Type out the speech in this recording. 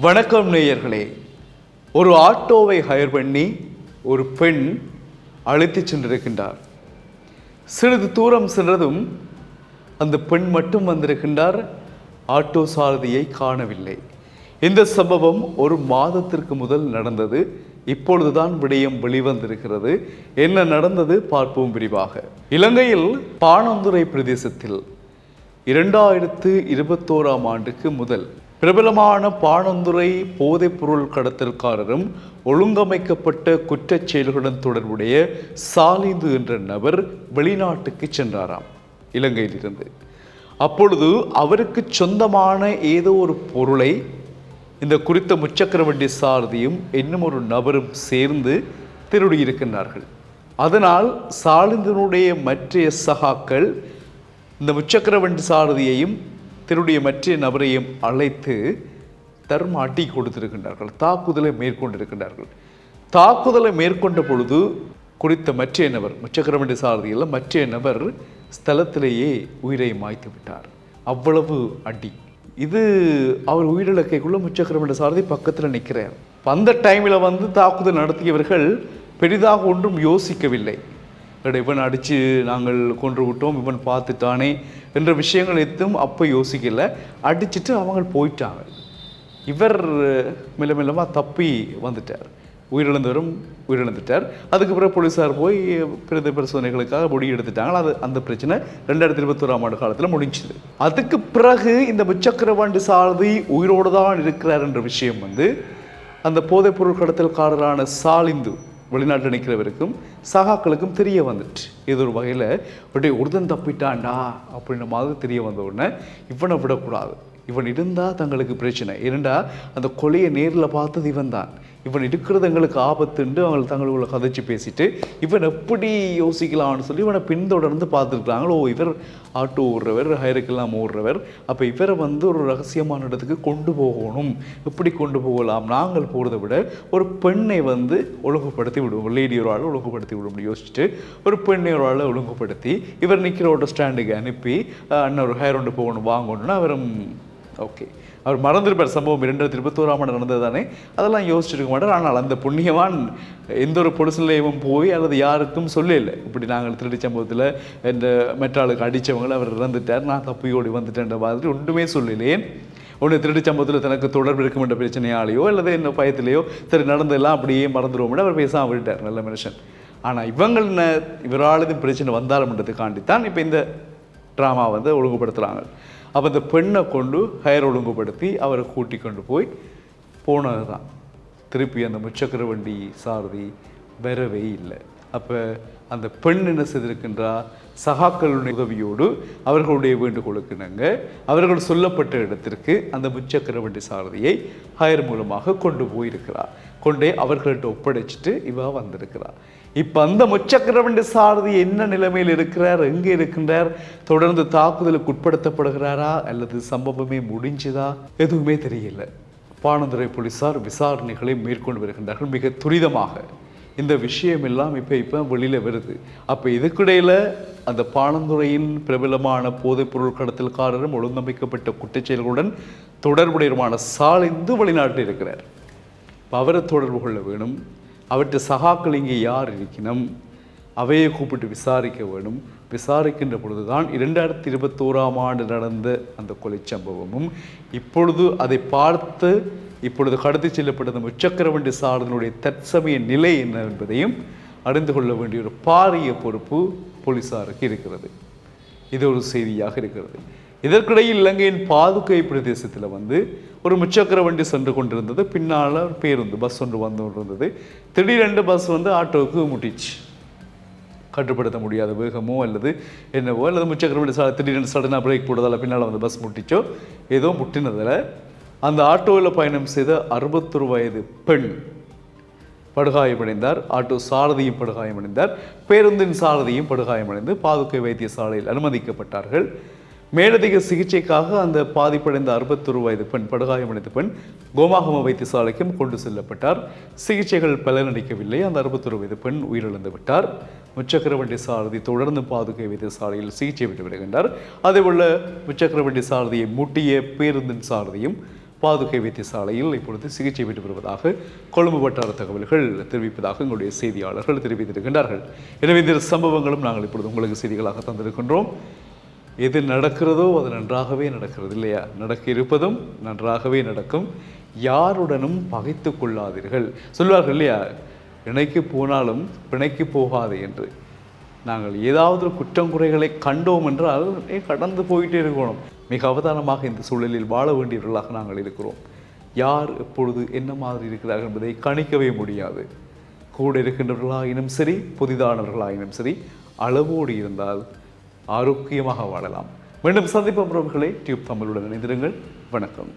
வணக்கம் நேயர்களே. ஒரு ஆட்டோவை ஹயர் பண்ணி ஒரு பெண் அழைத்துச் சென்றிருக்கின்றார். சிறிது தூரம் சென்றதும் அந்த பெண் மட்டும் வந்திருக்கின்றார். ஆட்டோ சாரதியை காணவில்லை. இந்த சம்பவம் ஒரு மாதத்திற்கு முதல் நடந்தது. இப்பொழுதுதான் விடயம் வெளிவந்திருக்கிறது. என்ன நடந்தது பார்ப்போம் விரிவாக. இலங்கையில் பாணந்துறை பிரதேசத்தில் இரண்டாயிரத்து இருபத்தோராம் ஆண்டுக்கு முதல் பிரபலமான பாணந்துறை போதைப்பொருள் கடத்தல்காரரும் ஒழுங்கமைக்கப்பட்ட குற்றச் செயல்களுடன் தொடர்புடைய சாலிந்து என்ற நபர் வெளிநாட்டுக்கு சென்றாராம் இலங்கையிலிருந்து. அப்பொழுது அவருக்கு சொந்தமான ஏதோ ஒரு பொருளை இந்த குறித்த முச்சக்கரவண்டி சாரதியும் இன்னும் ஒரு நபரும் சேர்ந்து திருடியிருக்கின்றார்கள். அதனால் சாலிந்தனுடைய மற்றைய சகாக்கள் இந்த முச்சக்கரவண்டி சாரதியையும் திருடைய மற்ற நபரையும் அழைத்து தர்மாட்டி கொடுத்திருக்கின்றார்கள். தாக்குதலை மேற்கொண்டிருக்கின்றார்கள். தாக்குதலை மேற்கொண்ட பொழுது குறித்த மற்ற நபர் முச்சக்கரவண்டி சாரதியில் மற்ற நபர் ஸ்தலத்திலேயே உயிரை மாய்த்து விட்டார். அவ்வளவு அடி. இது அவர் உயிரிழக்கைக்குள்ள முச்சக்கரம் சாரதி பக்கத்தில் நிற்கிறார் அந்த டைமில் வந்து தாக்குதல் நடத்தியவர்கள் பெரிதாக ஒன்றும் யோசிக்கவில்லை. இவன் அடித்து நாங்கள் கொன்று விட்டோம் இவன் பார்த்துட்டானே என்ற விஷயங்கள் எதுவும் அப்போ யோசிக்கல. அடிச்சிட்டு அவங்க போயிட்டாங்க. இவர் மெல்ல மெல்லமாக தப்பி வந்துட்டார். உயிரிழந்தவரும் உயிரிழந்துட்டார். அதுக்கு பிறகு போலீஸார் போய் பிரதி பரிசோதனைகளுக்காக முடி எடுத்துட்டாங்க. அது அந்த பிரச்சனை ரெண்டாயிரத்தி இருபத்தோராம் ஆண்டு காலத்தில் முடிஞ்சுது. அதுக்கு பிறகு இந்த முச்சக்கரவாண்டி சாலதி சாரதி உயிரோடு தான் இருக்கிறார் என்ற விஷயம் வந்து அந்த போதைப்பொருள் கடத்தல்காரரான சாலிந்து வெளிநாட்டில் நிற்கிறவருக்கும் சகாக்களுக்கும் தெரிய வந்துட்டு இது ஒரு வகையில் அப்படியே ஒருத்தன் தப்பிட்டான்டா அப்படின்ற மாதிரி தெரிய வந்த உடனே இவனை விடக்கூடாது. இவன் இருந்தால் தங்களுக்கு பிரச்சனை. ஏனெண்டா அந்த கொலையை நேரில் பார்த்தது இவன் தான் இவன் இருக்கிறது எங்களுக்கு ஆபத்துண்டு அவங்க தங்களுக்குள்ள கதைச்சு பேசிட்டு இவன் எப்படி யோசிக்கலாம்னு சொல்லி இவனை பின்தொடர்ந்து பார்த்துருக்குறாங்களோ ஓ இவர் ஆட்டோ ஓடுறவர் ஹைரக்கெல்லாம் ஓடுறவர் அப்போ இவரை வந்து ஒரு ரகசியமான இடத்துக்கு கொண்டு போகணும். எப்படி கொண்டு போகலாம்? நாங்கள் போகிறத விட ஒரு பெண்ணை வந்து ஒழுங்குபடுத்தி விடுவோம். லேடி ஒரு ஆளை ஒழுங்குபடுத்தி விடுவோம்னு யோசிச்சுட்டு ஒரு பெண்ணை ஒரு ஆளை ஒழுங்குபடுத்தி இவர் நிற்கிற ஒரு ஸ்டாண்டுக்கு அனுப்பி அண்ணன் ஒரு ஹேர் ஒன்று போகணும் வாங்கணும்னு அவரும் ஓகே அவர் மறந்துருப்பார் சம்பவம் இரண்டாயிரத்தி இருபத்தோராம் ஆண்டு நடந்தது தானே அதெல்லாம் யோசிச்சிருக்க மாட்டார். ஆனால் அந்த புண்ணியவான் எந்த ஒரு பொலிஸ் நிலையமும் போய் அல்லது யாருக்கும் சொல்லல. இப்படி நாங்கள் திருடி சம்பவத்தில் இந்த மெட்ராளுக்கு அடித்தவங்களை அவர் இறந்துட்டார். நான் தப்பியோடி வந்துட்டேன்ற மாதிரி ஒன்றுமே சொல்லலேன். ஒன்று திருடி சம்பவத்தில் தனக்கு தொடர்பு இருக்கும் என்ற பிரச்சனையாலேயோ அல்லது என்ன பயத்திலேயோ சரி நடந்ததெல்லாம் அப்படியே மறந்துடுவோம்னு அவர் பேசாமல் விட்டார். நல்ல மனுஷன். ஆனால் இவங்கள் என்ன? இவரால் இது பிரச்சனை வந்தாலும்ன்றதுக்காண்டி தான் இப்போ இந்த ட்ராமா வந்து ஒழுங்குபடுத்துகிறாங்க அப்போ இந்த பெண்ணை கொண்டு ஹயர் ஒழுங்குபடுத்தி அவரை கூட்டி கொண்டு போய் போனது தான் திருப்பி அந்த முச்சக்கர வண்டி சாரதி வரவே இல்லை. அப்போ அந்த பெண் என்ன செய்திருக்கின்றா? சகாக்களுடைய உதவியோடு அவர்களுடைய வேண்டுகோளுக்கு நாங்கள் அவர்கள் சொல்லப்பட்ட இடத்திற்கு அந்த முச்சக்கர வண்டி சாரதியை ஹயர் மூலமாக கொண்டு போயிருக்கிறார். கொண்டே அவர்கள்ட்ட ஒப்படைச்சிட்டு இவ வந்திருக்கிறார் இப்போ அந்த முச்சக்கரவண்டி சாரதி என்ன நிலைமையில் இருக்கிறார்? எங்கே இருக்கின்றார்? தொடர்ந்து தாக்குதலுக்கு உட்படுத்தப்படுகிறாரா? அல்லது சம்பவமே முடிஞ்சுதா? எதுவுமே தெரியல. பாணந்துறை போலீசார் விசாரணைகளை மேற்கொண்டு வருகின்றார்கள். மிக துரிதமாக. இந்த விஷயம் எல்லாம் இப்போ இப்போ வெளியில் வருது. அப்போ இதுக்கிடையில் அந்த பாணந்துறையின் பிரபலமான போதைப்பொருள் கடத்தல்காரரும் ஒழுங்கமைக்கப்பட்ட குற்றச்செயல்களுடன் தொடர்புடையமான சாலிந்து வெளிநாட்டில் இருக்கிறார். அவரை தொடர்பு கொள்ள வேணும். அவற்றை சகாக்கள் இங்கே யார் இருக்கணும் அவையை கூப்பிட்டு விசாரிக்க வேணும். விசாரிக்கின்ற பொழுதுதான் இரண்டாயிரத்தி இருபத்தோராம் ஆண்டு நடந்த அந்த கொலை சம்பவமும் இப்பொழுது அதை பார்த்து இப்பொழுது கடத்தி செல்லப்பட்ட அந்த முச்சக்கர சாரதனுடைய தற்சமய நிலை என்ன என்பதையும் அறிந்து கொள்ள வேண்டிய ஒரு பாரிய பொறுப்பு போலீசாருக்கு இருக்கிறது. இது ஒரு செய்தியாக இருக்கிறது. இதற்கிடையில் இலங்கையின் பாதுகை பிரதேசத்தில் வந்து ஒரு முச்சக்கர வண்டி சென்று கொண்டிருந்தது. பின்னால் பேருந்து பஸ் ஒன்று வந்து கொண்டிருந்தது. திடீரென்று பஸ் வந்து ஆட்டோவுக்கு முட்டிச்சு கட்டுப்படுத்த முடியாத வேகமோ அல்லது என்னவோ அல்லது முச்சக்கர வண்டி சா- திடீரென்று சடனாக பிரேக் போடுறதால பின்னால் வந்து பஸ் முட்டிச்சோ ஏதோ முட்டினதில் அந்த ஆட்டோவில் பயணம் செய்த அறுபத்தொரு வயது பெண் படுகாயமடைந்தார். ஆட்டோ சாரதியும் படுகாயமடைந்தார். பேருந்தின் சாரதியும் படுகாயமடைந்து பாதுகை வைத்தியசாலையில் அனுமதிக்கப்பட்டார்கள். மேலதிக சிகிச்சைக்காக அந்த பாதிப்படைந்த அறுபத்தொரு வயது பெண் படுகாயமடைந்த பெண் கோமாகம வைத்தியசாலைக்கும் கொண்டு செல்லப்பட்டார். சிகிச்சைகள் பலனளிக்கவில்லை. அந்த அறுபத்தொரு வயது பெண் உயிரிழந்து விட்டார். முச்சக்கரவண்டி சாரதி தொடர்ந்து பாதுகை வைத்தியசாலையில் சிகிச்சை பெற்று வருகின்றார். அதேபோல முச்சக்கரவண்டி சாரதியை முட்டிய பேருந்தின் சாரதியும் பாதுகை வைத்தியசாலையில் இப்பொழுது சிகிச்சை பெற்று வருவதாக கொழும்பு வட்டார தகவல்கள் தெரிவிப்பதாக எங்களுடைய செய்தியாளர்கள் தெரிவித்திருக்கின்றார்கள். எனவே இந்த சம்பவங்களும் நாங்கள் இப்பொழுது உங்களுக்கு செய்திகளாக தந்திருக்கின்றோம். எது நடக்கிறதோ அது நன்றாகவே நடக்கிறது இல்லையா? நடக்க இருப்பதும் நன்றாகவே நடக்கும். யாருடனும் பகைத்து கொள்ளாதீர்கள். சொல்வார்கள் இல்லையா? இணைக்கு போனாலும் பிணைக்கு போகாது என்று. நாங்கள் ஏதாவது குற்றம் குறைகளை கண்டோம் என்றால் கடந்து போயிட்டே இருக்கணும். மிக அவதானமாக இந்த சூழலில் வாழ வேண்டியவர்களாக நாங்கள் இருக்கிறோம். யார் எப்பொழுது என்ன மாதிரி இருக்கிறார்கள் என்பதை கணிக்கவே முடியாது. கூட இருக்கின்றவர்களாயினும் சரி புதிதானவர்களாயினும் சரி அளவோடு இருந்தால் ஆரோக்கியமாக வாழலாம். மீண்டும் சந்திப்போம் உறவுகளை டியூப் தமிழுடன் இணைந்திருங்கள். வணக்கம்.